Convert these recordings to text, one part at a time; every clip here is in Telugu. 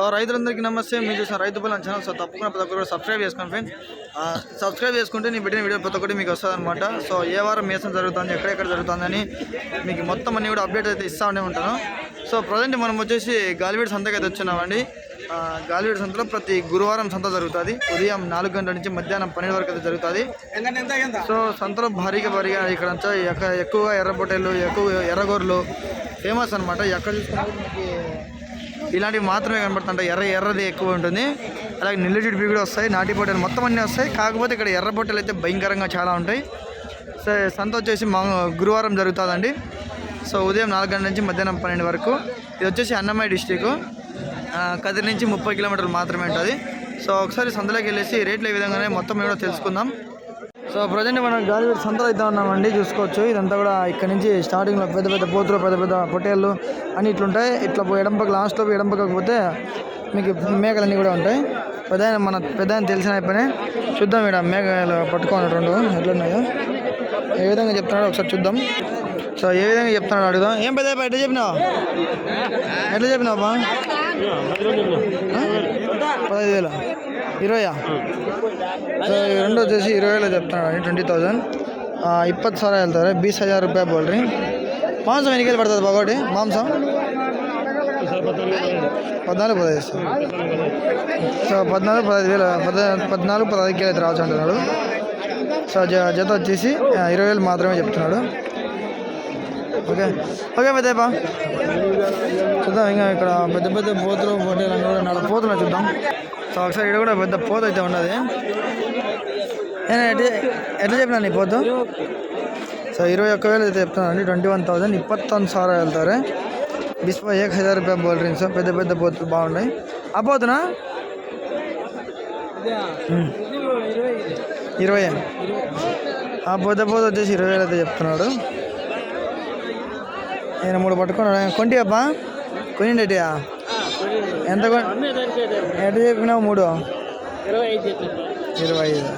సో రైతులందరికీ నమస్తే. మీరు చూసిన రైతు బలం ఛానల్ సో తప్పకుండా ప్రతి ఒక్కరు సబ్స్క్రైబ్ చేసుకోండి ఫ్రెండ్స్ సబ్స్క్రైబ్ చేసుకుంటే నేను పెట్టిన వీడియో ప్రతి ఒక్కటి మీకు వస్తుంది అనమాట సో ఏ వారం మేసం జరుగుతుంది ఎక్కడెక్కడ జరుగుతుందని మీకు మొత్తం అన్ని కూడా అప్డేట్ అయితే ఇస్తూనే ఉంటాను. సో ప్రజెంట్ మనం వచ్చేసి గాలివీడి సంతకి అయితే వచ్చినామండి ఆ, గాలివీడి సంతలో ప్రతి గురువారం సంత జరుగుతుంది. ఉదయం నాలుగు గంటల నుంచి మధ్యాహ్నం పన్నెండు వరకు అయితే జరుగుతుంది. సో సంతలో భారీగా భారీగా ఇక్కడ ఎక్కువగా ఎర్ర ఎక్కువ ఎర్రగోర్లు ఫేమస్ అనమాట ఎక్కడ చూసుకున్నా మనకి ఇలాంటివి మాత్రమే కనబడుతుంటాయి. ఎర్ర ఎర్రది ఎక్కువ ఉంటుంది. అలాగే నిల్లుజిడిపి కూడా వస్తాయి. నాటి పొట్టలు మొత్తం అన్నీ వస్తాయి. కాకపోతే ఇక్కడ ఎర్ర పొట్టెలు అయితే భయంకరంగా చాలా ఉంటాయి. సో సంత వచ్చేసి మా గురువారం జరుగుతుందండి. సో ఉదయం నాలుగు గంటల నుంచి మధ్యాహ్నం పన్నెండు వరకు. ఇది వచ్చేసి అన్నమయ్య డిస్టిక్. కదిరి నుంచి ముప్పై కిలోమీటర్లు మాత్రమే ఉంటుంది. సో ఒకసారి సంతలోకి వెళ్ళేసి రేట్లు ఏ విధంగానే మొత్తం కూడా తెలుసుకుందాం. సో ప్రజెంట్ మనం గాలివేడి సంతలో అయితే ఉన్నామండి చూసుకోవచ్చు. ఇదంతా కూడా ఇక్కడ నుంచి స్టార్టింగ్లో పెద్ద పెద్ద పోతులు పెద్ద పెద్ద పొట్టేళ్ళు అని ఇట్లుంటాయి ఇట్లా పోయి ఎడం పక్క లాస్ట్లో పోయి ఎడం పక్కకు పోతే మీకు మేకలన్నీ కూడా ఉంటాయి. పెద్ద మన పెద్ద తెలిసిన అయిపోయినాయి. చూద్దాం ఇక్కడ మేకలు పట్టుకోండి రెండు ఎట్లున్నాయో ఏ విధంగా చెప్తున్నాడో ఒకసారి చూద్దాం. సో ఏ విధంగా చెప్తున్నాడు అడుగుదాం. ఏం పెద్ద ఎట్లా చెప్పినావు? ఎట్లా చెప్పినావు పదహైదు వేలు. ఇరవయా? ఈ రెండు వచ్చేసి ఇరవై వేలు చెప్తున్నాడు ట్వంటీ థౌజండ్. ఇప్పటి సార్ వెళ్తారు. బీస్ హజార్ రూపాయ బోల్డ్రి మాంసం ఎన్నికలు పడుతుంది బాగోటి మాంసం? పద్నాలుగు పదహైదు సార్. సో పద్నాలుగు పదహైదు వేలు పద్నాలుగు పదహైదు కేలు అయితే రావచ్చు అంటున్నాడు. సో జ జత వచ్చేసి ఇరవై వేలు మాత్రమే చెప్తున్నాడు. ఓకే. ఓకే పెద్ద చూద్దాం ఇంకా ఇక్కడ పెద్ద పెద్ద పోతులు పోటీలు అన్నీ కూడా పోతులు చూద్దాం. సో ఒకసారి ఇక్కడ కూడా పెద్ద పోత అయితే ఉన్నది. నేను ఎట్లా ఎట్లా చెప్పినాను నీ పోతు? సో ఇరవై ఒక్క వేలు అయితే చెప్తున్నానండి. Twenty one thousand. ఇప్పత్తొందు సార్ వెళ్తారు. బిస్పా ఏక్ హజార్ రూపాయ బోల్డ్రింగ్స్ పెద్ద పెద్ద పోతులు బాగున్నాయి. ఆ పోతునా? ఇరవై ఆ పొద్దు పొద్దు వచ్చేసి ఇరవై వేలు అయితే చెప్తున్నాడు. నేను మూడు పట్టుకున్నాడు కొంటియప్పా? కొనిండేటియా? ఎంత ఎంత చెప్పినావు? మూడు. ఇరవై ఐదు.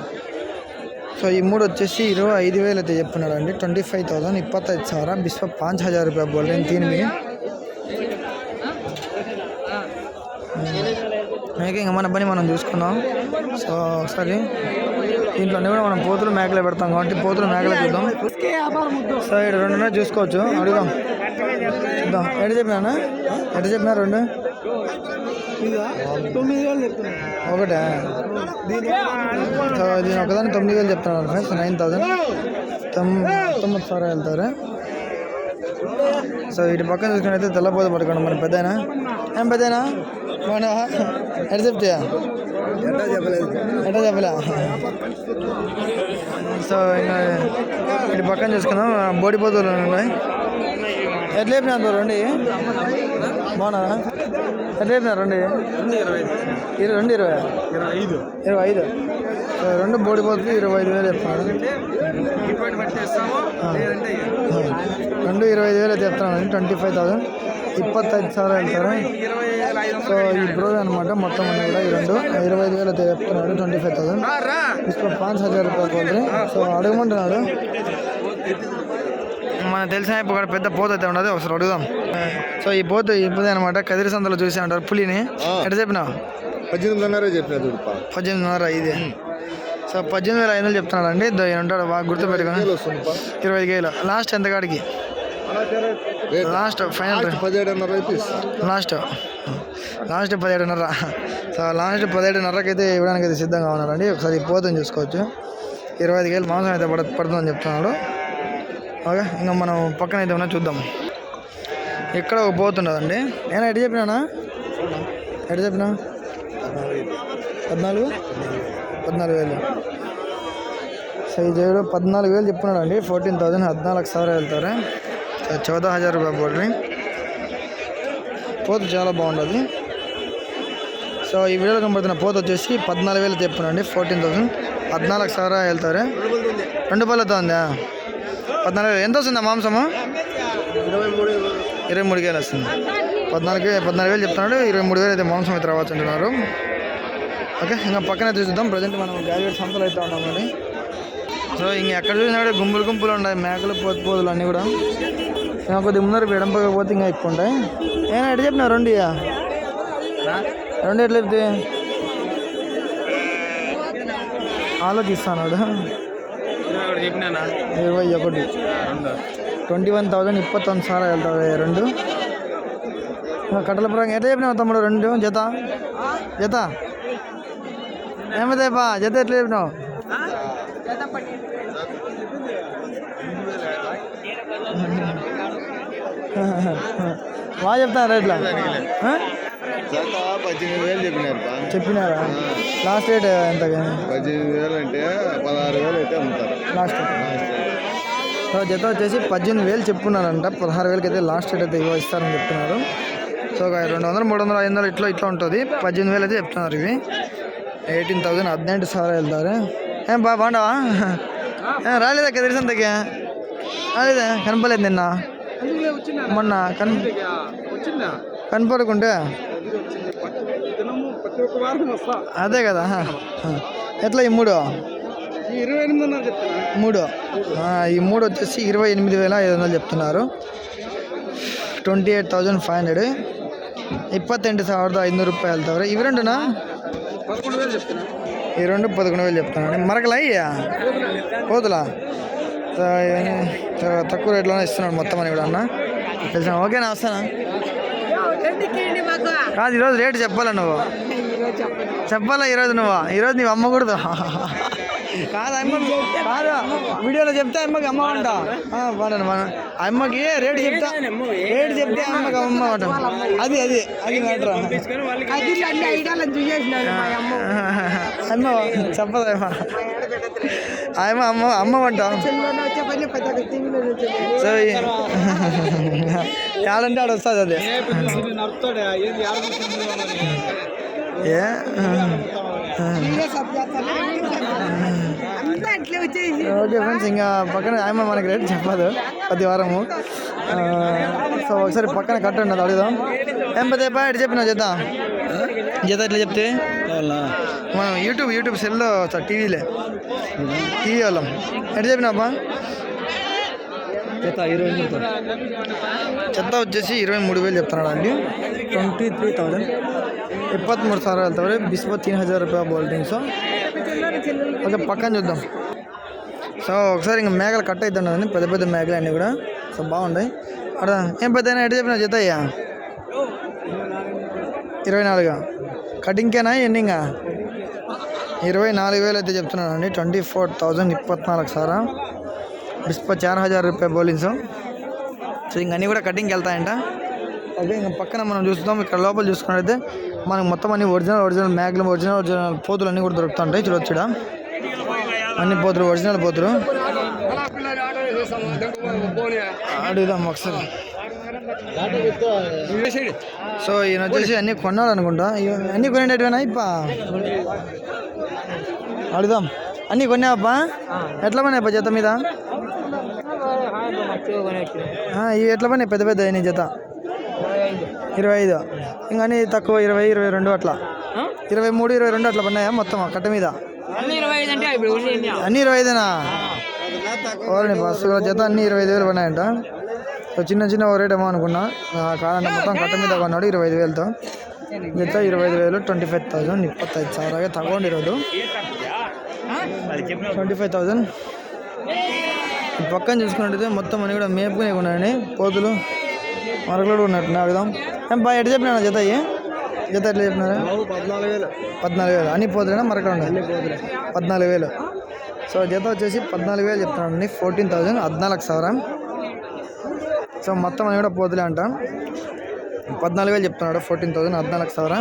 సో ఈ మూడు వచ్చేసి ఇరవై ఐదు వేలు అయితే చెప్తున్నాడు అండి ట్వంటీ ఫైవ్ థౌసండ్ ఇప్పత్తైదు సార్. బిస్వ పాంచ్ హజార్ రూపాయ బోల్ రే తీన్ మేక ఇంకా మన పని మనం చూసుకుందాం. సో ఒకసారి దీంట్లోనే కూడా మనం పోతులు మేకలే పెడతాం కాబట్టి పోతులు మేకలే చూద్దాం. సో ఇక్కడ రెండు చూసుకోవచ్చు. అడుగుదాం. చూద్దాం ఎటు చెప్పినా ఎటు చెప్పినా రెండు? ఒకటే. సో దీని ఒకదాని తొమ్మిది వేలు చెప్తున్నాను ఫ్రెండ్స్ నైన్ థౌసండ్. తొమ్ తొమ్మిది సార్ వెళ్తారు. సో ఇటు పక్కన చూసుకుని అయితే తెల్లపోత పడుకోండి మన పెద్దయినా. ఏం పెద్దయినా? మన చెప్తాయా ఎట్లా చెప్పలే? సో ఇంకా ఇటు పక్కన చూసుకుందాం. బోడిపోతులు ఉన్నాయి. ఎట్లా చెప్పినా రండి? బాగున్నా ఎట్లా ఇరవై రెండు ఇరవై. ఇరవై ఐదు. ఇరవై ఐదు. రెండు బోడి పోతుంది ఇరవై ఐదు వేలు చెప్తాను రెండు ఇరవై ఐదు వేలు చెప్తాను ట్వంటీ ఫైవ్ థౌసండ్. ఇప్పత్తైదు సార్లు వెళ్తారు సో ఈ అనమాట మొత్తం అన్నీ కూడా ఈ రెండు. ఇరవై ఐదు వేలు చెప్తున్నాడు ట్వంటీ ఫైవ్ థౌసండ్. ఇప్పుడు పాంచ్ హజార్ రూపాయలు పోతుంది. సో అడగమంటున్నాడు. మనకు తెలిసిన ఇప్పుడు పెద్ద పోత అయితే ఉండదు ఒకసారి అడుగుదాం. సో ఈ పోతు ఇప్పుడు అనమాట కదిరి సంతలో చూసి అంటారు పులిని. ఎట్లా చెప్పినా పద్దెనిమిదిన్నర చెప్పిన పద్దెనిమిదిన్నర ఐదు. సో పద్దెనిమిది వేల ఐదు వందలు చెప్తున్నాడు అండి ఉంటాడు బాగా గుర్తుపెట్టుకొని వస్తుందిపా ఇరవై ఐదు వేలు. లాస్ట్ ఎంత కాడికి? Last final last last. పదిహేడున్నర. So last పదిహేడున్నరకి అయితే ఇవ్వడానికి అయితే సిద్ధంగా ఉన్నారండి. ఒకసారి పోతుంది చూసుకోవచ్చు. ఇరవై ఐదు వేలు మాంసం అయితే పడ పడుతుందని చెప్తున్నాడు. ఓకే ఇంకా మనం పక్కన అయితే ఉన్నా చూద్దాం. ఇక్కడ ఒక పోతున్నదండి నేను ఎటు చెప్పినానా? ఎటు చెప్పినా? పద్నాలుగు? పద్నాలుగు వేలు. సో ఈ దేవుడు పద్నాలుగు వేలు చెప్తున్నాడు అండి ఫోర్టీన్ థౌజండ్ హద్నాలుగు సార్ వెళ్తారు. చౌదహ హజార్ రూపాయ బోర్డ్ని. పోత చాలా బాగుంటుంది సో ఈ వీడియోలో కనబడుతున్న పోత వచ్చేసి పద్నాలుగు వేలు చెప్తున్నాండి ఫోర్టీన్ థౌసండ్ పద్నాలుగు సార్ వెళ్తారు. రెండు పళ్ళతో ఉందా? పద్నాలుగు ఎంత వస్తుందా మాంసము? ఇరవై మూడు ఇరవై మూడు వేలు వస్తుంది. పద్నాలుగు పద్నాలుగు వేలు చెప్తున్నాడు. ఇరవై మూడు వేలు అయితే మాంసం అయితే రావచ్చు అంటున్నారు. ఓకే ఇంకా పక్కన అయితే చూద్దాం ప్రజెంట్ మనం గ్రాడ్యుయేట్ సంతలు అయితే ఉన్నాం కానీ. సో ఇంక ఎక్కడ చూసినా కూడా గుంపులు గుంపులు ఉన్నాయి. మేకలు పోతుపోదులు అన్నీ కూడా. ఇంకా కొద్దిగా ముందర విడంపకపోతే ఇంకా ఎక్కువ ఉంటాయి. ఏమైనా ఎట్లా చెప్పినా రెండు ఇక రెండు ఎట్లా చెప్తే? ఆలోచిస్తాను ఇరవై ఒకటి. ట్వంటీ వన్ థౌజండ్ ಇಪ್ಪತ್ತೊಂದು సార్ వెళ్తుంది రెండు. కట్టలపురం ఎట్లా చెప్పినావు తమ్ముడు రెండు? జత? జత? ఏమదేపా జత ఎట్లా చెప్పినావు? బాగా చెప్తాను రేట్లా వేలు చెప్పినారా? లాస్ట్ రేట్ ఎంత పద్దెనిమిది వేలు అంటే పదహారు వేలు అయితే ఉంటారు లాస్ట్. లాస్ట్. సో జత వచ్చేసి పద్దెనిమిది వేలు చెప్పున్నారంట పదహారు వేలకి అయితే లాస్ట్ డేట్ అయితే ఇవ్వ ఇస్తారని చెప్తున్నారు. సో రెండు వందలు మూడు వందలు ఐదు వందలు ఇట్లా ఇట్లా ఉంటుంది. పద్దెనిమిది వేలు అయితే చెప్తున్నారు ఇవి. ఎయిటీన్ థౌజండ్ హద్నెంటు సార్ వెళ్తారు. ఏం బా బాండవా రాలేదా తెలిసినంతకే రాలేదా? కనపలేదు నిన్న. మొన్న కన్ కనపడకుంటే. అదే కదా. ఎట్లా ఈ మూడు? ఇరవై ఎనిమిది ఉన్నారు చెప్తున్నా మూడు ఆ, ఈ మూడు వచ్చేసి ఇరవై ఎనిమిది వేల ఐదు వందలు చెప్తున్నారు twenty eight thousand five hundred ಇಪ್ಪತ್ತೆಂಟು ಸಾವಿರದ ಐನೂರು ರೂಪಾಯಿ ಹೇಳ್ತಾವ್ರೆ ಇವು రెండునా పదకొండు వేలు చెప్తున్నా ఈ రెండు పదకొండు వేలు చెప్తున్నాను మరకలా అయ్యా పోతులా సో, ఇవన్నీ సో తక్కువ రేట్లోనే ఇస్తున్నాడు మొత్తం అని కూడా అన్న తెలిసిన ఓకేనా వస్తానా కాదు ఈరోజు రేటు చెప్పాలా నువ్వు చెప్పాలా ఈరోజు నువ్వు ఈరోజు నీవు అమ్మకూడదు కాదు అమ్మ? కాదు? వీడియోలో చెప్తే అమ్మకి అమ్మ అంట బాగా మన అమ్మకి రేటు చెప్తా? రేటు చెప్తే అమ్మకి అమ్మ అంట అది అది అది మ్యాటర్ అమ్మ. చెప్పదమ్మా ఆయమ్మ అమ్మ. అమ్మ అంట సో ఏడంటే ఆడ వస్తుంది అది. ఏ ఓకే ఫ్రెండ్స్ ఇంకా పక్కన ఆయమ్మ మనకి రేట్ చెప్పదు ప్రతి వారము. సో ఒకసారి పక్కన కట్టండి అది అడుగుదాం. ఏం పదే ఎటు చెప్పినా జత? జత ఎట్లా చెప్తే? మనం యూట్యూబ్ యూట్యూబ్ సెల్లో టీవీలే. టీవీ వాళ్ళం. ఎట్లా చెప్పినాపా ఇరవై చెత్త వచ్చేసి ఇరవై మూడు వేలు చెప్తున్నాడు అండి. ట్వంటీ త్రీ థౌజండ్ ಇಪ್ಪತ್ತ್ಮೂರು సార్లు ಹೇಳ್ತಾವ್ರೆ. ಬಿಸ್ಬೋ ತೀನ್ హజార్ రూపాయ ಬೋಲ್ సో ఓకే పక్కన చూద్దాం సో ఒకసారి ఇంకా మేఘలు కట్ అవుతుండదండి పెద్ద పెద్ద మేఘలు అన్నీ కూడా సో బాగుంటాయి అక్కడ ఏం పెద్ద ఎటు చెప్పిన జతయ్యా ఇరవై నాలుగు కటింగ్కేనా ఎన్నింగా ఇరవై నాలుగు వేలు అయితే చెప్తున్నాను అండి ట్వంటీ ఫోర్ థౌజండ్ ఇప్పత్నాలుగు సారా బిస్పో చార్ హజార్ రూపాయ బౌలింగ్ సో ఇంక అన్నీ కూడా కటింగ్కి వెళ్తాయంట ఓకే ఇంకా పక్కన మనం చూస్తాం ఇక్కడ లోపల చూసుకున్నట్టయితే మనకు మొత్తం అన్ని ఒరిజినల్ ఒరిజినల్ మ్యాగ్లు ఒరిజినల్ ఒరిజినల్ పోతులు అన్నీ కూడా దొరుకుతుంటాయి. చూడొచ్చు. అన్ని పోతులు ఒరిజినల్ పోతులు. అడుగుదాం ఒకసారి. సో ఈయన వచ్చేసి అన్నీ కొన్నాడు అనుకుంటా అన్నీ కొనేటట్టువేనా ఇప్ప? అడుగుదాం. అన్నీ కొన్నావప్పా? ఎట్లా పడినాయి జత మీద? ఇవి ఎట్లా పడినాయి పెద్ద పెద్ద నీ జత. ఇరవై ఐదు. ఇంకా తక్కువ ఇరవై ఇరవై రెండు అట్లా. ఇరవై మూడు ఇరవై రెండు అట్లా పడినాయా మొత్తం కట్ట మీద? అన్ని ఇరవై ఐదేనా? ఓరండి బస్సు జత అన్ని ఇరవై ఐదు వేలు పడినాయంట. చిన్న చిన్న రేట్ ఏమో అనుకున్నా. కాదంటే మొత్తం కట్ట మీద కొన్నాడు ఇరవై ఐదు వేలతో. మిగతా ఇరవై ఐదు వేలు ట్వంటీ ఫైవ్ థౌసండ్ ఇప్పత్తి ఐదు సార్. అలాగే తగ్గండి ఈరోజు. Twenty five thousand. పక్కన చూసుకున్నట్టయితే మొత్తం అన్నీ కూడా మేపుకునే ఉన్నాయండి పోతులు. మరొకడు ఉన్నట్టున్నా అడుగుదాం ఏం బాగా ఎట్లా చెప్పినా జత జత ఎట్లా చెప్పినారా? పద్నాలుగు వేలు. పద్నాలుగు వేలు. అన్ని పోతున్నా మరొకడు పద్నాలుగు వేలు. సో జత వచ్చేసి పద్నాలుగు వేలు చెప్తున్నాను అండి. ఫోర్టీన్ థౌజండ్ హద్నాలుగు సవరం సో మొత్తం అని కూడా పోతులే అంట. పద్నాలుగు వేలు చెప్తున్నాడు. ఫోర్టీన్ థౌజండ్ హద్నాలుగు సవర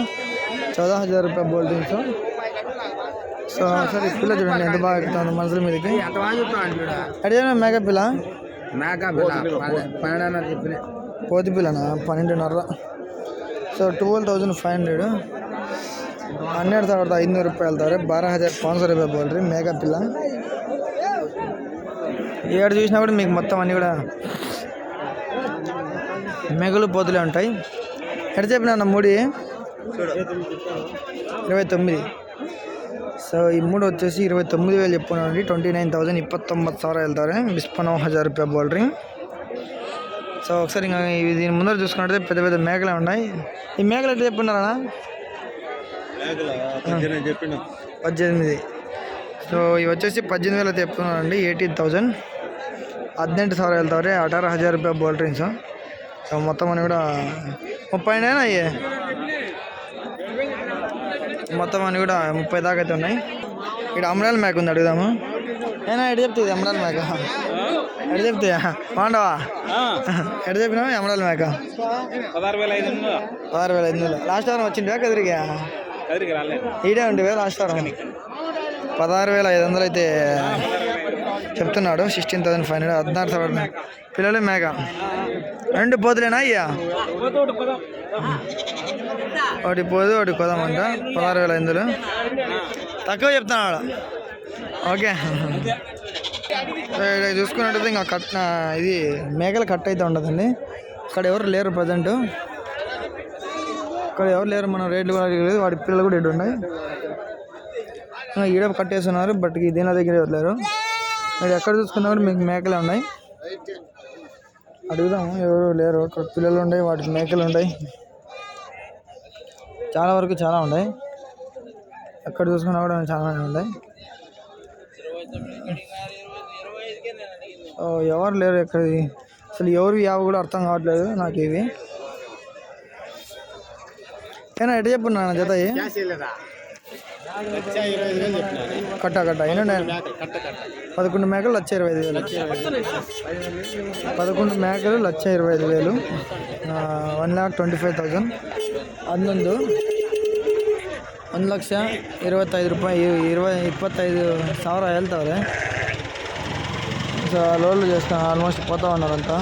చౌదా హజార్ రూపాయలు బోల్డింగ్ సో సో సరే పిల్ల చూడండి ఎంత బాగా ఎక్కుతుంది మనుషుల మీదకి. అడిగిన మేకప్ పిల్ల? మేకప్ పిల్ల. కోతి పిల్లనా? పన్నెండున్నర. So twelve thousand five hundred. ಹನ್ನೆರಡು తర్వాత ಐದುನೂರು రూపాయలు ಹೇಳ್ತಾರೆ ಬಾರ హజార్ ಪಾನ್ಸೋ ರೂಪಾಯಿ బోల్డ్రీ మేకప్ పిల్ల. ఏడు చూసినా కూడా మీకు మొత్తం అన్నీ కూడా మెగులు పోతులే ఉంటాయి. ఎక్కడ చెప్పిన ముడి? ఇరవై తొమ్మిది. సో ఈ మూడు వచ్చేసి ఇరవై తొమ్మిది వేలు చెప్పున్నాను ట్వంటీ నైన్ థౌసండ్ ఇప్పత్తొంబತ್ತು ಸಾವಿರ వెళ్తారు. ಬಿಸ್ಪನೋ హజార్ రూపాయ ಬೌಲ್ಡ್ರಿಂಗ್ సో ఒకసారి ఇంకా ఇవి దీని ముందర చూసుకున్నట్టయితే పెద్ద పెద్ద మేకలే ఉన్నాయి ఈ మేకలు ఎట్లా చెప్పున్నారా చెప్పిన పద్దెనిమిది సో ఇవి వచ్చేసి పద్దెనిమిది వేలు అయితే చెప్తున్నానండి ఎయిటీన్ థౌజండ్ ಹದಿನೆಂಟು ಸಾವಿರ ಹೇಳ್ತಾವ್ರೆ ಅಠಾರ ಹಜಾರ್ ರೂಪಾಯಿ ಬೋಲ್ ಡ್ರಿಂಕ್ಸು ಸೊ మొత్తం అని కూడా ముప్పై అయినా అయ్యే మొత్తం అని కూడా ముప్పై దాకా అయితే ఉన్నాయి ఇక్కడ అమరాల మేక ఉంది అడుగుదాము ఏనా ఎడ చెప్తుంది ఎమరాల్ మేక? ఎడ చెప్తాయా బాగుండవా? ఎడ చెప్పినా ఎమరాల్ మేక. పదహారు వేల ఐదు పదహారు వేల ఐదు లాస్ట్ వారం వచ్చిండే కదిరిగా? ఈడే ఉండివే లాస్ట్ వారం. పదహారు వేల ఐదు వందలు అయితే చెప్తున్నాడు. సిక్స్టీన్ థౌసండ్ ఫైవ్ హండ్రెడ్ హద్నారు థౌసండ్ పిల్లలు మేక. రెండు పోతులేనా అయ్యా? ఒకటి పోదు ఒకటి కొదామంట. పదహారు వేల ఐదులో తక్కువ చెప్తున్నాడు ఓకే. ఇక్కడ చూసుకున్నట్టయితే ఇంకా కట్ ఇది మేకలు కట్ అయితే ఉండదండి. ఇక్కడ ఎవరు లేరు ప్రజెంట్. ఇక్కడ ఎవరు లేరు మనం రేట్లు కూడా అడగలేదు వాడి పిల్లలు కూడా ఇటు ఉన్నాయి. ఈడ కట్టేస్తున్నారు బట్ దీని దగ్గర ఎవరు లేరు. మీరు ఎక్కడ చూసుకున్నా కూడా మీకు మేకలే ఉన్నాయి. అడుగుదాము ఎవరు లేరు. ఇక్కడ పిల్లలు ఉన్నాయి వాటి మేకలు ఉన్నాయి. చాలా వరకు చాలా ఉన్నాయి. ఎక్కడ చూసుకున్నా కూడా చాలా ఉన్నాయి. ఎవరు లేరు ఇక్కడ అసలు ఎవరు యావ కూడా అర్థం కావట్లేదు నాకు ఇవి ఏనా ఎట్ట చెప్పు నాన్న జత కట్ట కట్ట ఏంటంటే పదకొండు మేకలు లక్ష ఇరవై ఐదు వేలు. పదకొండు మేకలు లక్ష ఇరవై ఐదు వేలు. One lakh twenty five thousand అందు ಒಂದು ಲಕ್ಷ ಇರುವತ್ತೈದು ರೂಪಾಯಿ ಇರುವ ఇప్పత్తైదు ಸಾವಿರ ಹೇಳ್ತಾವ್ರೆ సో లోన్లు చేస్తాను ఆల్మోస్ట్ పోతా ఉన్నారంతా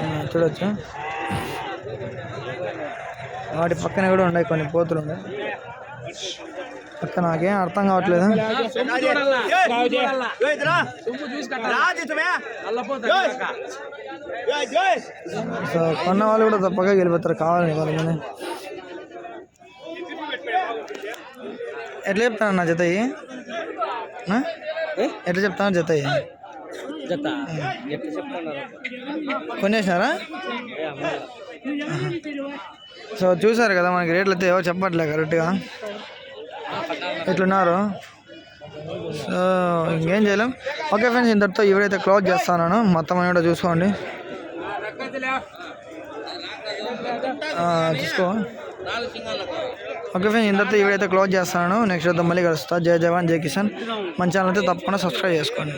ఉమ్, చూడొచ్చు వాటి పక్కన కూడా ఉన్నాయి కొన్ని పోతులు ఉన్నాయి పక్క నాకేం అర్థం కావట్లేదు సో కొన్న వాళ్ళు కూడా తప్పగా గెలిపోతారు కావాలని కొంతమంది ఎట్లా చెప్తాను నా జత? ఎట్లా చెప్తాను జత? జత కొనేసినారా సో చూసారు కదా మనకి రేట్లు అయితే ఎవరు చెప్పట్లే కరెక్ట్గా. ఇట్లున్నారు సో ఇంకేం చేయలేం. ఓకే ఫ్రెండ్స్ ఇంతటితో ఎవరైతే క్లోజ్ చేస్తానో. మొత్తం అని కూడా చూసుకోండి. చూసుకో. ఓకే ఫ్రెండ్స్ ఇంతటితో ఎవరైతే క్లోజ్ చేస్తానో నెక్స్ట్ మళ్ళీ కలుస్తా. జై జవాన్ జై కిషన్ మన ఛానల్ అయితే తప్పకుండా సబ్స్క్రైబ్ చేసుకోండి.